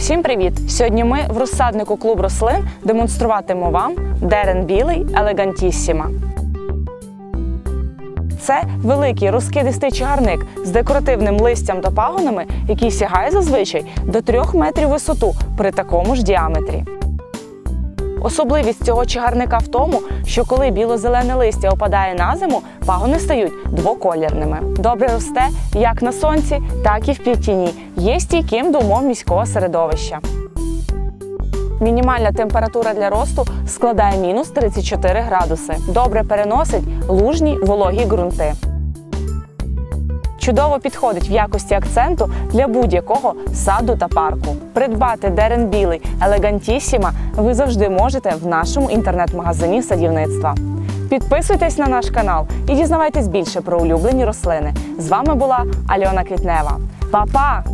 Всім привіт! Сьогодні ми в розсаднику клуб рослин демонструватимемо вам дерен білий елегантіссіма. Це великий розкидистий чагарник з декоративним листям та пагонами, який сягає зазвичай до 3 метрів висоту при такому ж діаметрі. Особливість цього чагарника в тому, що коли біло-зелене листя опадає на зиму, пагони стають двоколірними. Добре росте як на сонці, так і в півтіні. Є стійким до умов міського середовища. Мінімальна температура для росту складає мінус 34 градуси. Добре переносить лужні вологі ґрунти. Чудово підходить в якості акценту для будь-якого саду та парку. Придбати дерен білий елегантісіма ви завжди можете в нашому інтернет-магазині садівництва. Підписуйтесь на наш канал і дізнавайтесь більше про улюблені рослини. З вами була Альона Квітнева. Па-па!